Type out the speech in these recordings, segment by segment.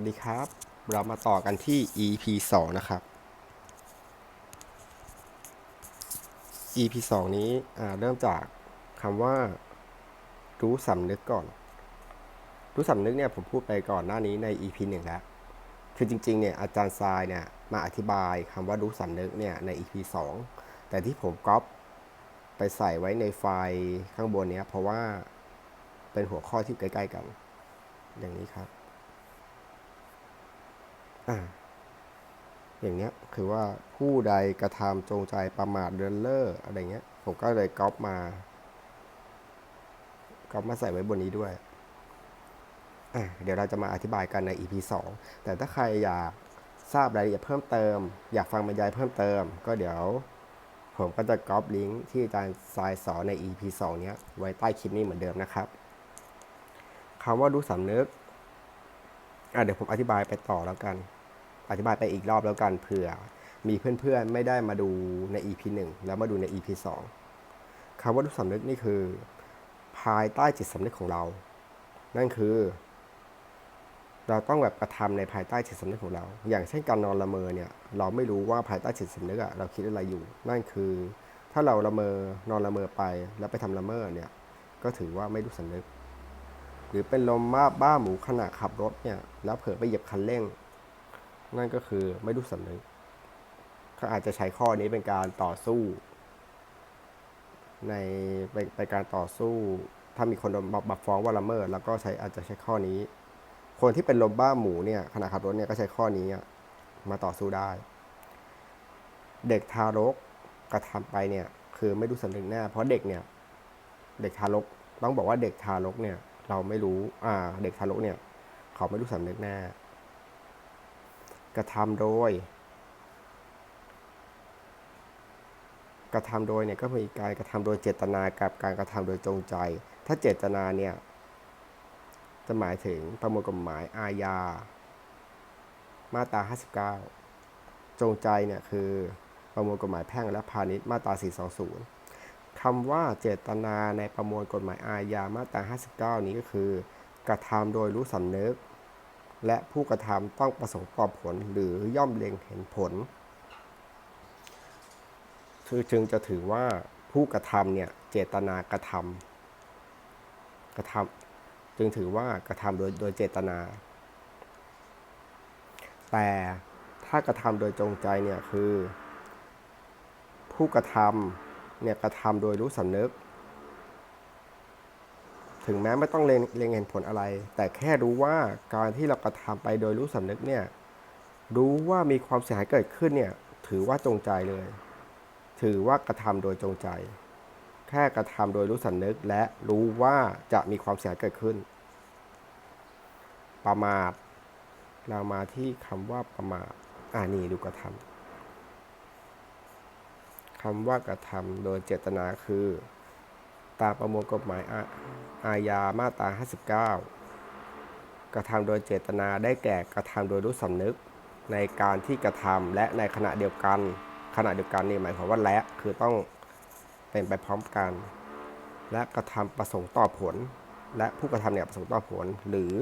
วัสดีครับ เรามาต่อกันที่ EP 2 นะครับ EP 2 นี้เริ่มจากคำว่า รู้สำนึกก่อน รู้สำนึกเนี่ยผมพูดไปก่อนหน้านี้ใน EP 1 แล้ว คือจริงๆเนี่ยอาจารย์ทรายเนี่ยมาอธิบายคำว่ารู้สำนึกเนี่ยใน EP 2 แต่ที่ผมก๊อปไปใส่ไว้ในไฟล์ข้างบนเนี้ยเพราะว่าเป็นหัวข้อที่ใกล้ ๆ กัน อย่างนี้ครับ อ่าอย่างเนี้ยคือว่าผู้ใดกระทำจงใจประมาทเดินเล่ออะไรเงี้ย ผมก็เลยก๊อปมาก๊อปมาใส่ไว้บนนี้ด้วยอะเดี๋ยวเราจะมาอธิบายกันใน EP 2 แต่ถ้าใครอยากทราบรายละเอียดเพิ่มเติม อยากฟังบรรยายเพิ่มเติม ก็เดี๋ยว ผมก็จะก๊อปลิงก์ที่อาจารย์ทรายสอนใน EP 2 เนี้ย ไว้ใต้คลิปนี้เหมือนเดิมนะครับคำว่ารู้สำนึกอะเดี๋ยวผมอธิบายไปต่อแล้วกัน อธิบายไปอีกรอบแล้วกันเผื่อ มีเพื่อนๆไม่ได้มาดูใน EP 1 แล้วมาดูใน EP 2คำว่ารู้สำนึกนี่คือ ภายใต้จิตสำนึกของเรา นั่นคือ เราต้องแบบกระทำในภายใต้จิตสำนึกของเรา อย่างเช่นการนอนละเมอเนี่ยเราไม่รู้ว่าภายใต้จิตสำนึกอะเราคิดอะไรอยู่ นั่นคือ ถ้าเราละเมอนอนละเมอไปแล้วไปทำละเมอเนี่ยก็ถือว่าไม่รู้สำนึก หรือเป็นลมบ้าบ้าหมูขณะขับรถเนี่ยแล้วเผลอไปเหยียบคันเร่ง นั่นก็คือไม่รู้สำนึกเขาอาจจะใช้ข้อนี้เป็นการต่อสู้ ในเป็นเป็นการต่อสู้ ถ้ามีคนมามาฟ้องว่าละเมิด แล้วก็ใช้อาจจะใช้ข้อนี้ คนที่เป็นลมบ้าหมูเนี่ยขณะขับรถเนี่ยก็ใช้ข้อนี้มาต่อสู้ได้ เด็กทารกกระทำไปเนี่ย คือไม่รู้สำนึกแน่เพราะเด็กเนี่ยเด็กทารกต้องบอกว่าเด็กทารกเนี่ย เราไม่รู้อ่า เด็กทารกเนี่ย เขาไม่รู้สำนึกแน่ กระทำโดย กระทำโดยเนี่ยก็มีการกระทำโดยเจตนากับการกระทำโดยจงใจ ถ้าเจตนาเนี่ยจะหมายถึงประมวลกฎหมายอาญา มาตรา 59 จงใจเนี่ยคือประมวลกฎหมายแพ่งและพาณิชย์มาตรา 420 คำว่าเจตนาในประมวลกฎหมายอาญามาตรา 59 นี้ก็คือ กระทำโดยรู้สำนึก และผู้กระทำต้องประสงค์ต่อผลหรือย่อมเล็งเห็นผล คือจึงจะถือว่าผู้กระทำเนี่ยเจตนากระทำกระทำจึงถือว่ากระทำโดยโดยเจตนา แต่ถ้ากระทำโดยจงใจเนี่ยคือ ผู้กระทำเนี่ยกระทำโดยรู้สำนึก ถึงแม้ไม่ต้องเล็งเห็นผลอะไร แต่แค่รู้ว่าการที่เรากระทำไปโดยรู้สำนึกเนี่ย รู้ว่ามีความเสียหายเกิดขึ้นเนี่ย ถือว่าจงใจเลย ถือว่ากระทำโดยจงใจ แค่กระทำโดยรู้สำนึกและรู้ว่าจะมีความเสียหายเกิดขึ้น ประมาท เรามาที่คำว่าประมาท อ่านี่ดูกระทำคำว่ากระทำโดยเจตนาคือ ตามประมวลกฎหมาย อาอาญามาตรา 59 กระทำโดยเจตนาได้แก่กระทำโดยรู้สำนึก ในการที่กระทำและในขณะเดียวกัน ขณะเดียวกันนี่หมายความว่าและคือต้องเป็นไปพร้อมกัน และกระทำประสงค์ต่อผล และผู้กระทำเนี่ยประสงค์ต่อผล หรือ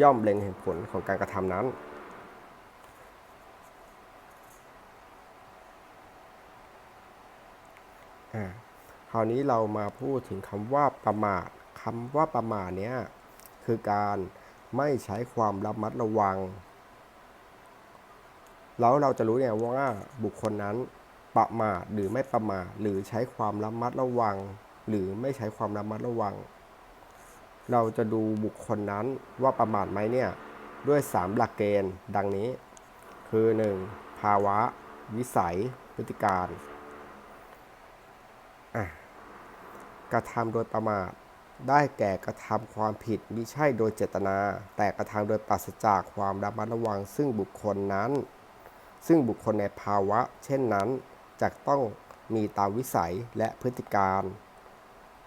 ย่อมเล็งเห็นผลของการกระทำนั้นคราวนี้เรามาพูดถึงคำว่าประมาท คำว่าประมาทเนี้ยคือการไม่ใช้ความระมัดระวัง แล้วเราจะรู้เนี่ยว่าบุคคลนั้นประมาทหรือไม่ประมาทหรือใช้ความระมัดระวัง หรือไม่ใช้ความระมัดระวัง เราจะดูบุคคลนั้นว่าประมาทไหมเนี่ยด้วย 3 หลักเกณฑ์ดังนี้ คือ 1. ภาวะ วิสัย พฤติการ กระทำโดยประมาท ได้แก่กระทำความผิดมิใช่โดยเจตนา แต่กระทำโดยปราศจากความระมัดระวัง ซึ่งบุคคลนั้น ซึ่งบุคคลในภาวะ เช่นนั้นจะต้องมีตามวิสัยและพฤติการ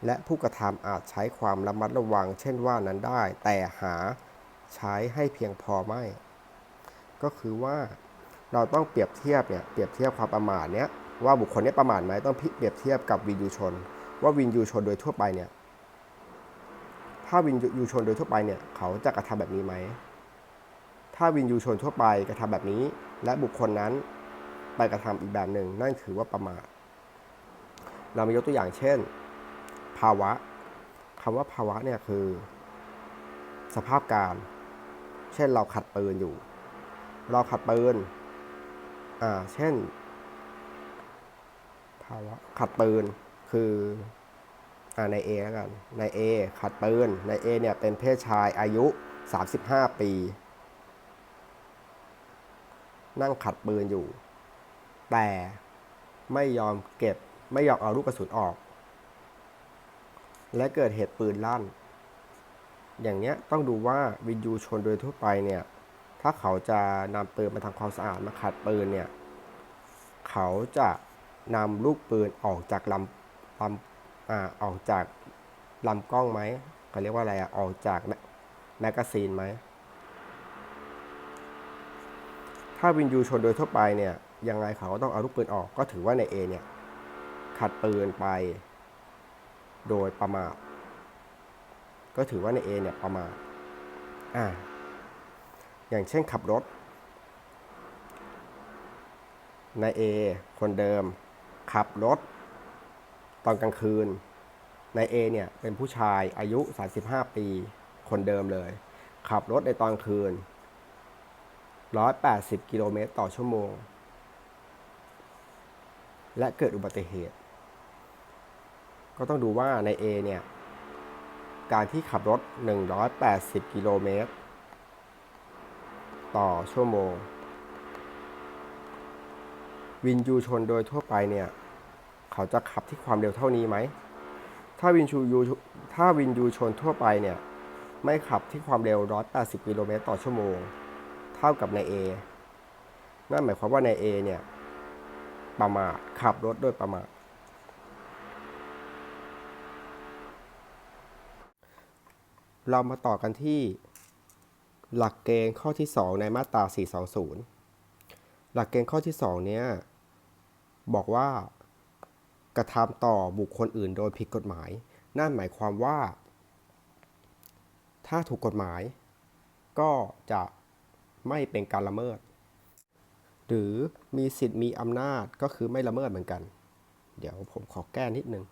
และผู้กระทำอาจใช้ความระมัดระวัง เช่นว่านั้นได้ แต่หาใช้ให้เพียงพอไม่ ก็คือว่าเราต้องเปรียบเทียบเนี่ยเปรียบเทียบความประมาทเนี้ยว่าบุคคลนี้ประมาทไหมต้องเปรียบเทียบกับวินยูชน ว่าวินยูชนโดยทั่วไปเนี่ย ถ้าวินยูชนโดยทั่วไปเนี่ยเขาจะกระทำแบบนี้ไหม ถ้าวินยูชนทั่วไปกระทำแบบนี้ และบุคคลนั้นไปกระทำอีกแบบหนึ่งนั่นคือว่าประมาท เรามายกตัวอย่างเช่น ภาวะคำว่าภาวะเนี่ยคือ สภาพการ เช่นเราขัดปืนอยู่ เราขัดปืน อ่า เช่น ภาวะขัดปืนคือ ใน A แล้วกันใน A ขัดปืนใน A เนี่ยเป็นเพศชายอายุ 35 ปี นั่งขัดปืนอยู่ แต่ไม่ยอมเก็บไม่ยอมเอาลูกกระสุนออก และเกิดเหตุปืนลั่น อย่างเนี้ยต้องดูว่าวินยูชนโดยทั่วไปเนี่ย ถ้าเขาจะนำปืนมาทำความสะอาดมาขัดปืนเนี่ย เขาจะนำลูกปืนออกจากลำลำ อออกจากลำกล้องไหมเขาเรียกว่าอะไรอะออกจากแมกกาซีนไหม ถ้าวินยูชนโดยทั่วไปเนี่ยยังไงเขาก็ต้องเอาลูกปืนออกก็ถือว่าใน A เนี่ยขัดปืนไปโดยประมาทก็ถือว่าใน A เนี่ยประมาทอ่าอย่างเช่นขับรถนายเอคนเดิม ขับรถ ตอนกลางคืนนายเอเนี่ยเป็นผู้ชายอายุ 35 ปี คนเดิมเลย ขับรถในตอนคืน 180 กิโลเมตรต่อชั่วโมง และเกิดอุบัติเหตุ ก็ต้องดูว่าใน A เนี่ย การที่ขับรถ 180 กิโลเมตร ต่อชั่วโมง วินยูชนโดยทั่วไปเนี่ย เขาจะขับที่ความเร็วเท่านี้ไหม ถ้าวินชูยูถ้าวินยูชนทั่วไปเนี่ย ไม่ขับที่ความเร็ว 180 กิโลเมตรต่อชั่วโมง เท่ากับใน A นั่นหมายความว่าใน A เนี่ย ประมาทขับรถโดยประมาทเรามาต่อกันที่หลักเกณฑ์ข้อที่ 2 ในมาตรา 420 หลักเกณฑ์ข้อที่ 2 เนี่ยบอกว่า กระทำต่อบุคคลอื่นโดยผิดกฎหมาย นั่นหมายความว่า ถ้าถูกกฎหมาย ก็จะไม่เป็นการละเมิด หรือมีสิทธิ์มีอำนาจก็คือไม่ละเมิดเหมือนกัน เดี๋ยวผมขอแก้นิดนึง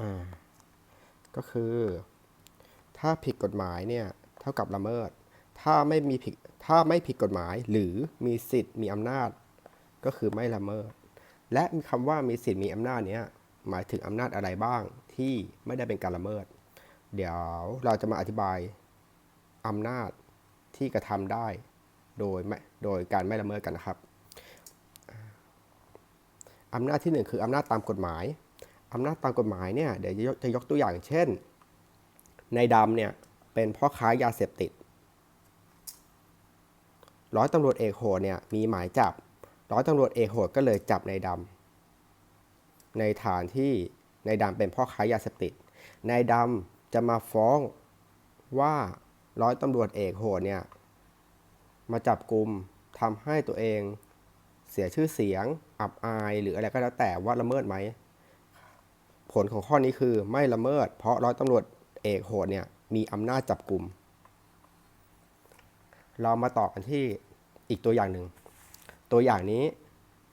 อ่าก็คือ ถ้าผิดกฎหมายเนี่ยเท่ากับละเมิด ถ้าไม่มีผิดถ้าไม่ผิดกฎหมายหรือมีสิทธิ์มีอำนาจ ก็คือไม่ละเมิด และคำว่ามีสิทธิ์มีอำนาจเนี้ยหมายถึงอำนาจอะไรบ้างที่ไม่ได้เป็นการละเมิด เดี๋ยวเราจะมาอธิบายอำนาจที่กระทำได้โดยไม่โดยการไม่ละเมิดกันนะครับอำนาจที่หนึ่งคืออำนาจตามกฎหมาย อำนาจตามกฎหมายเนี่ยเดี๋ยวจะยกตัวอย่างเช่น ในดำเนี่ยเป็นพ่อค้ายาเสพติด ร้อยตำรวจเอกโหดเนี่ยมีหมายจับ ร้อยตำรวจเอกโหดก็เลยจับในดำในฐานที่ในดำเป็นพ่อค้ายาเสพติด ในดำจะมาฟ้องว่าร้อยตำรวจเอกโหดเนี่ยมาจับกลุ่มทำให้ตัวเองเสียชื่อเสียง อับอายหรืออะไรก็แล้วแต่ว่าละเมิดไหม ผลของข้อนี้คือไม่ละเมิด เพราะร้อยตำรวจเอกโหดเนี่ยมีอำนาจจับกลุ่ม เรามาต่อกันที่อีกตัวอย่างหนึ่ง ตัวอย่างนี้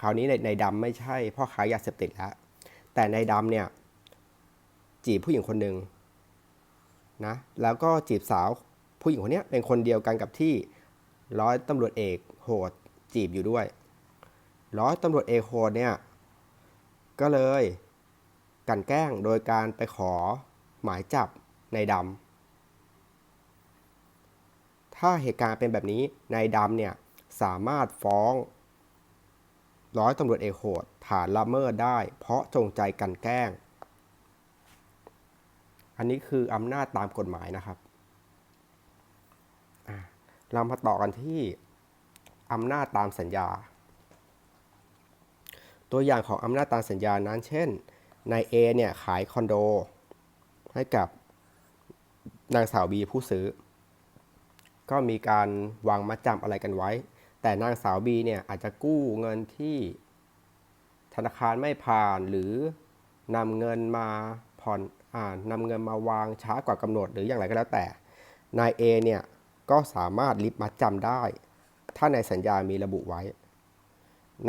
คราวนี้ในในดำไม่ใช่พ่อค้ายาเสพติดแล้วแต่ในดำเนี่ยจีบผู้หญิงคนหนึ่งนะแล้วก็จีบสาวผู้หญิงคนนี้เป็นคนเดียวกันกับที่ร้อยตำรวจเอกโหดจีบอยู่ด้วย ร้อยตำรวจเอกโหดเนี่ยก็เลย กลันแกล้งโดยการไปขอหมายจับในดำถ้าเหตุการณ์เป็นแบบนี้ในดำเนี่ยสามารถฟ้อง ร้อยตำรวจเอกโหดฐานละเมิดได้ เพราะจงใจกันแกล้ง อันนี้คืออำนาจตามกฎหมายนะครับเรามาต่อกันที่อำนาจตามสัญญา ตัวอย่างของอำนาจตามสัญญานั้น เช่น นาย A เนี่ยขายคอนโด ให้กับนางสาว B ผู้ซื้อ ก็มีการวางมัดจำอะไรกันไว้ แต่นางสาว B เนี่ยอาจจะกู้เงินที่ธนาคารไม่ผ่านหรือนำเงินมาผ่อนอ่านำเงินมาวางช้ากว่ากำหนดหรืออย่างไรก็แล้วแต่ นาย A เนี่ยก็สามารถริบมัดจำได้ ถ้าในสัญญามีระบุไว้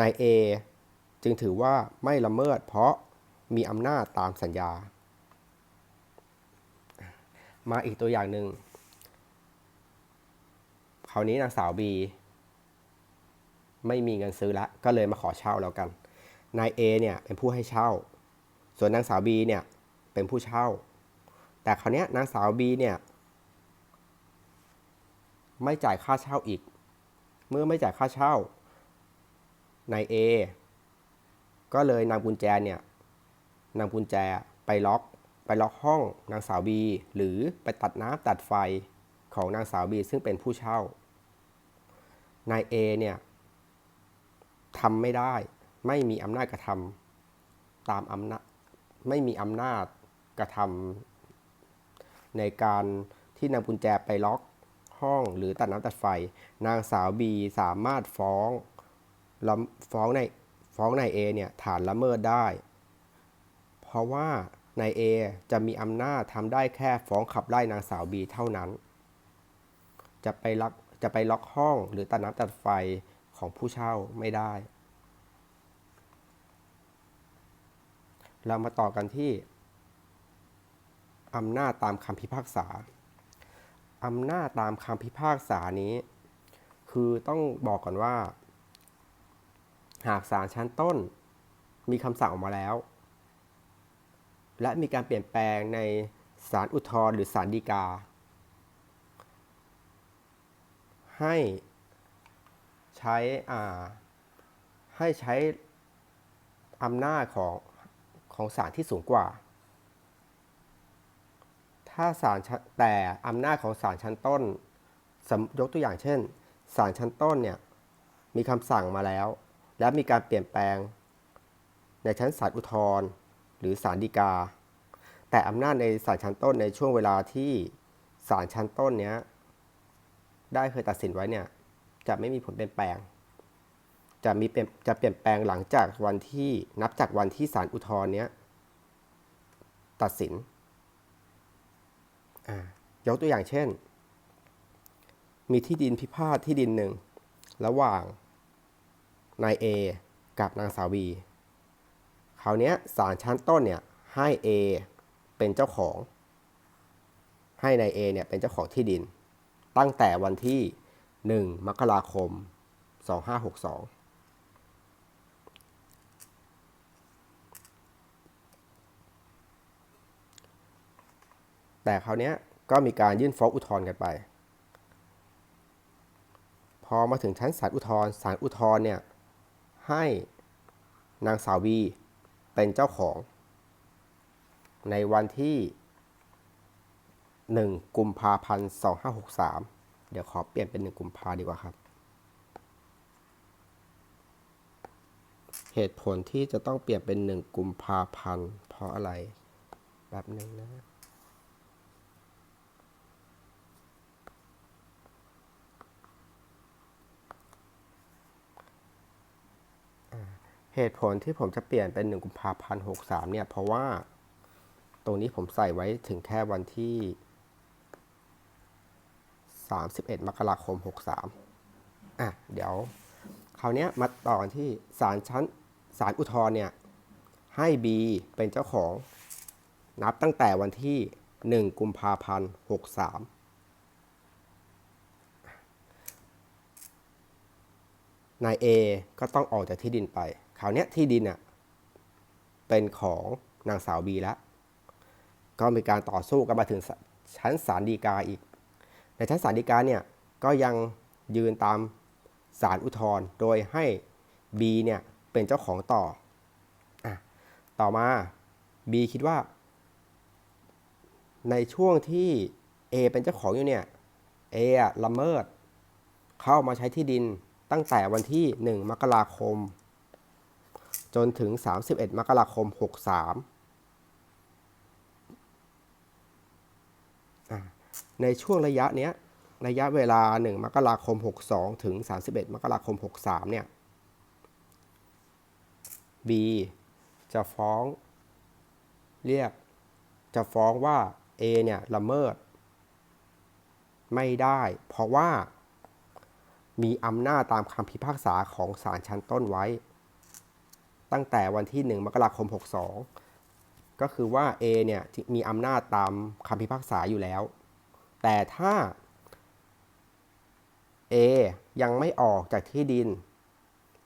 นาย A จึงถือว่าไม่ละเมิดเพราะ มีอำนาจตามสัญญา มาอีกตัวอย่างหนึ่งคราวนี้นางสาว B ไม่มีเงินซื้อแล้วก็เลยมาขอเช่าแล้วกัน นาย A เนี่ยเป็นผู้ให้เช่า ส่วนนางสาว B เนี่ยเป็นผู้เช่า แต่คราวนี้นางสาว B เนี่ยไม่จ่ายค่าเช่าอีก เมื่อไม่จ่ายค่าเช่า นาย A ก็เลยนำกุญแจเนี่ย นำกุญแจไปล็อกไปล็อกห้องนางสาว B หรือไปตัดน้ำตัดไฟของนางสาว B ซึ่งเป็นผู้เช่านาย A เนี่ยทำไม่ได้ไม่มีอำนาจกระทำตามอำนาจไม่มีอำนาจกระทำในการที่นำกุญแจไปล็อกห้องหรือตัดน้ำตัดไฟ นางสาว B สามารถฟ้องฟ้องในฟ้องนาย A เนี่ยฐานละเมิดได้ เพราะว่านาย A จะมีอำนาจทำได้แค่ฟ้องขับไล่นางสาว B เท่านั้น จะไปล็อกจะไปล็อกห้องหรือตัดน้ำตัดไฟของผู้เช่าไม่ได้ เรามาต่อกันที่อำนาจตามคำพิพากษา อำนาจตามคำพิพากษานี้ คือต้องบอกก่อนว่า หากศาลชั้นต้นมีคำสั่งออกมาแล้ว และมีการเปลี่ยนแปลงในศาลอุทธรณ์หรือศาลฎีกา ให้ใช้อ่าให้ใช้อำนาจของของศาลที่สูงกว่า ถ้าศาลแต่อำนาจของศาลชั้นต้นยกตัวอย่างเช่นศาลชั้นต้นเนี่ยมีคำสั่งมาแล้ว และมีการเปลี่ยนแปลงในชั้นศาลอุทธรณ์ หรือศาลฎีกา แต่อำนาจในศาลชั้นต้นในช่วงเวลาที่ศาลชั้นต้นเนี้ยได้เคยตัดสินไว้เนี่ยจะไม่มีผลเปลี่ยนแปลง จะมีเปลี่ยนจะเปลี่ยนแปลงหลังจากวันที่นับจากวันที่ศาลอุทธรณ์เนี้ยตัดสินยกตัวอย่างเช่น มีที่ดินพิพาทที่ดินหนึ่ง ระหว่างนาย A กับนางสาว B คราวนี้ศาลชั้นต้นเนี่ยให้ A เป็นเจ้าของ ให้นาย A เนี่ยเป็นเจ้าของที่ดิน ตั้งแต่วันที่ 1 มกราคม 2562แต่คราวนี้ก็มีการยื่นฟ้องอุทธรณ์กันไป พอมาถึงชั้นศาลอุทธรณ์ศาลอุทธรณ์เนี่ยให้นางสาววี เป็นเจ้าของ ในวันที่ 1 กุมภาพันธ์ 2563 เดี๋ยวขอเปลี่ยนเป็น 1 กุมภาดีกว่าครับ เหตุผลที่จะต้องเปลี่ยนเป็น 1 กุมภาพันธ์เพราะอะไร แบบหนึ่งนะ เหตุผลที่ผมจะเปลี่ยนเป็น 1 กุมภาพันธ์63 เนี่ย เพราะว่าตรงนี้ผมใส่ไว้ถึงแค่วันที่ 31 มกราคม 63 อะ เดี๋ยวคราวนี้มาต่อกันที่ศาลชั้นศาลอุทธรณ์เนี่ย ให้ B เป็นเจ้าของนับตั้งแต่วันที่ 1 กุมภาพันธ์ 63นาย A ก็ต้องออกจากที่ดินไป ราวนี้ที่ดินอะเป็นของนางสาว B แล้ว ก็มีการต่อสู้กันมาถึงชั้นศาลฎีกาอีก ในชั้นศาลฎีกาเนี่ยก็ยังยืนตามศาลอุทธรณ์โดยให้ B เนี่ยเป็นเจ้าของต่ออะต่อมา B คิดว่า ในช่วงที่ A เป็นเจ้าของอยู่เนี่ย A อละเมิด เข้ามาใช้ที่ดินตั้งแต่วันที่ 1 มกราคม จนถึง 31 มกราคม 63 ในช่วงระยะเนี้ยระยะเวลา 1 มกราคม 62 ถึง 31 มกราคม 63 เนี่ย B จะฟ้องเรียกจะฟ้องว่า A เนี่ยละเมิด ไม่ได้ เพราะว่ามีอำนาจตามคำพิพากษาของศาลชั้นต้นไว้ ตั้งแต่วันที่ 1 มกราคม 62 ก็คือว่า A เนี่ยมีอำนาจตามคำพิพากษาอยู่แล้ว แต่ถ้า A ยังไม่ออกจากที่ดิน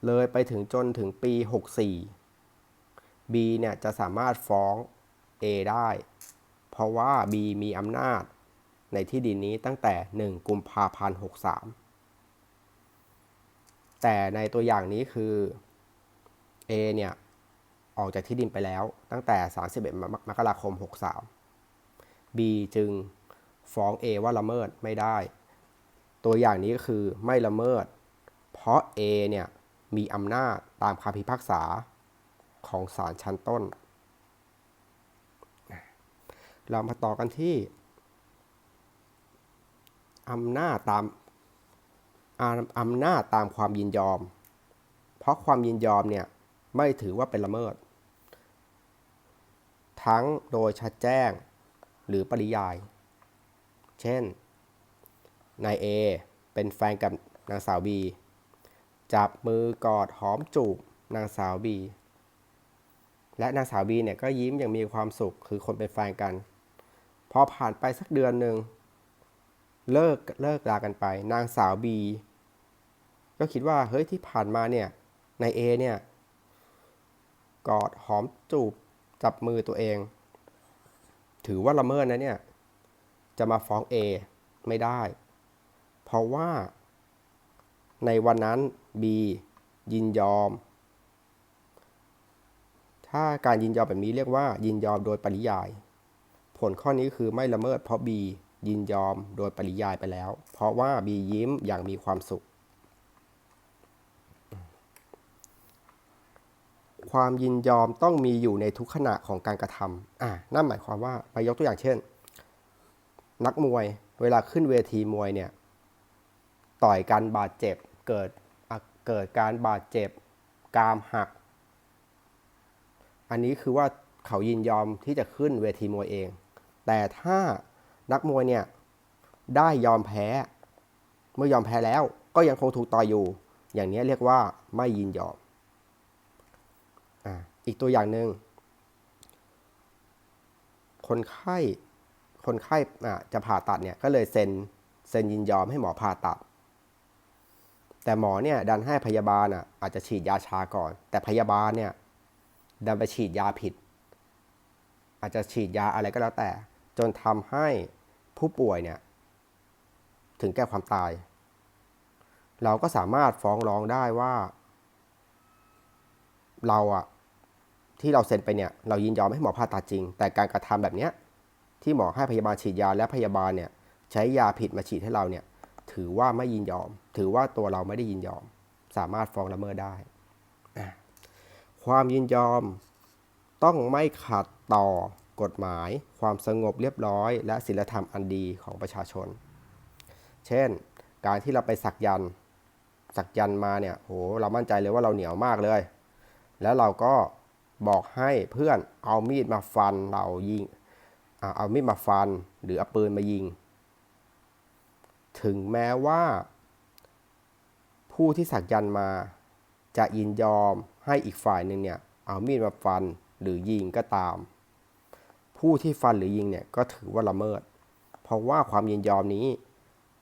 เลยไปถึงจนถึงปี 64 B เนี่ยจะสามารถฟ้อง A ได้ เพราะว่า B มีอำนาจในที่ดินนี้ตั้งแต่ 1 กุมภาพันธ์ 63 แต่ในตัวอย่างนี้คือ A เนี่ย ออกจากที่ดินไปแล้วตั้งแต่ 31 มกราคม 63 B จึงฟ้อง A ว่าละเมิดไม่ได้ ตัวอย่างนี้ก็คือไม่ละเมิด เพราะ A เนี่ย มีอำนาจตามคำพิพากษาของศาลชั้นต้น เรามาต่อกันที่อำนาจตามออำนาจตามความยินยอม เพราะความยินยอมเนี่ย ไม่ถือว่าเป็นละเมิด ทั้งโดยชัดแจ้งหรือปริยาย เช่น นาย A เป็นแฟนกับนางสาวบีจับมือกอดหอมจูบนางสาวบีและนางสาวบีเนี่ยก็ยิ้มอย่างมีความสุขคือคนเป็นแฟนกัน พอผ่านไปสักเดือนหนึ่งเลิกเลิกลากันไป นางสาวบีก็คิดว่าเฮ้ยที่ผ่านมาเนี่ยนายเอเนี่ย กอดหอมจูบจับมือตัวเอง ถือว่าละเมิดนะเนี่ย จะมาฟ้อง A ไม่ได้ เพราะว่า ในวันนั้น B ยินยอม ถ้าการยินยอมแบบนี้เรียกว่า ยินยอมโดยปริยาย ผลข้อนี้คือไม่ละเมิดเพราะ B ยินยอมโดยปริยายไปแล้ว เพราะว่า B ยิ้มอย่างมีความสุข ความยินยอมต้องมีอยู่ในทุกขณะของการกระทำอ่านั่นหมายความว่าไปยกตัวอย่างเช่น นักมวยเวลาขึ้นเวทีมวยเนี่ยต่อยกันบาดเจ็บเกิดเกิดการบาดเจ็บกรามหัก อันนี้คือว่าเขายินยอมที่จะขึ้นเวทีมวยเอง แต่ถ้านักมวยเนี่ยได้ยอมแพ้ เมื่อยอมแพ้แล้วก็ยังคงถูกต่อยอยู่ อย่างนี้เรียกว่าไม่ยินยอม อ่าอีกตัวอย่างหนึ่งคนไข้คนไข้อะจะผ่าตัดเนี่ยก็เลยเซ็นเซ็นยินยอมให้หมอผ่าตัด แต่หมอเนี่ยดันให้พยาบาลอะอาจจะฉีดยาชาก่อน แต่พยาบาลเนี่ยดันไปฉีดยาผิด อาจจะฉีดยาอะไรก็แล้วแต่ จนทำให้ผู้ป่วยเนี่ยถึงแก่ความตาย เราก็สามารถฟ้องร้องได้ว่า เราอะ ที่เราเซ็นไปเนี่ยเรายินยอมให้หมอผ่าตัดจริง แต่การกระทำแบบเนี้ยที่หมอให้พยาบาลฉีดยาและพยาบาลเนี่ยใช้ยาผิดมาฉีดให้เราเนี่ยถือว่าไม่ยินยอม ถือว่าตัวเราไม่ได้ยินยอม สามารถฟ้องละเมิดได้ ความยินยอมต้องไม่ขัดต่อกฎหมาย ความสงบเรียบร้อย และศีลธรรมอันดีของประชาชน เช่น การที่เราไปสักยันสักยันมาเนี่ยโหเรามั่นใจเลยว่าเราเหนียวมากเลย แล้วเราก็ บอกให้เพื่อนเอามีดมาฟันเรายิงเอามีดมาฟันหรือเอาปืนมายิง ถึงแม้ว่า ผู้ที่สักยันมาจะยินยอมให้อีกฝ่ายหนึ่งเนี่ยเอามีดมาฟันหรือยิงก็ตาม ผู้ที่ฟันหรือยิงเนี่ยก็ถือว่าละเมิด เพราะว่าความยินยอมนี้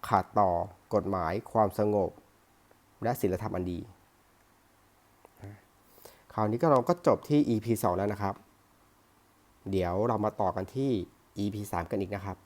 ขาดต่อกฎหมายความสงบ และศีลธรรมอันดี คราวนี้ก็เราก็จบที่ EP 2 แล้วนะครับ เดี๋ยวเรามาต่อกันที่ EP 3 กันอีกนะครับ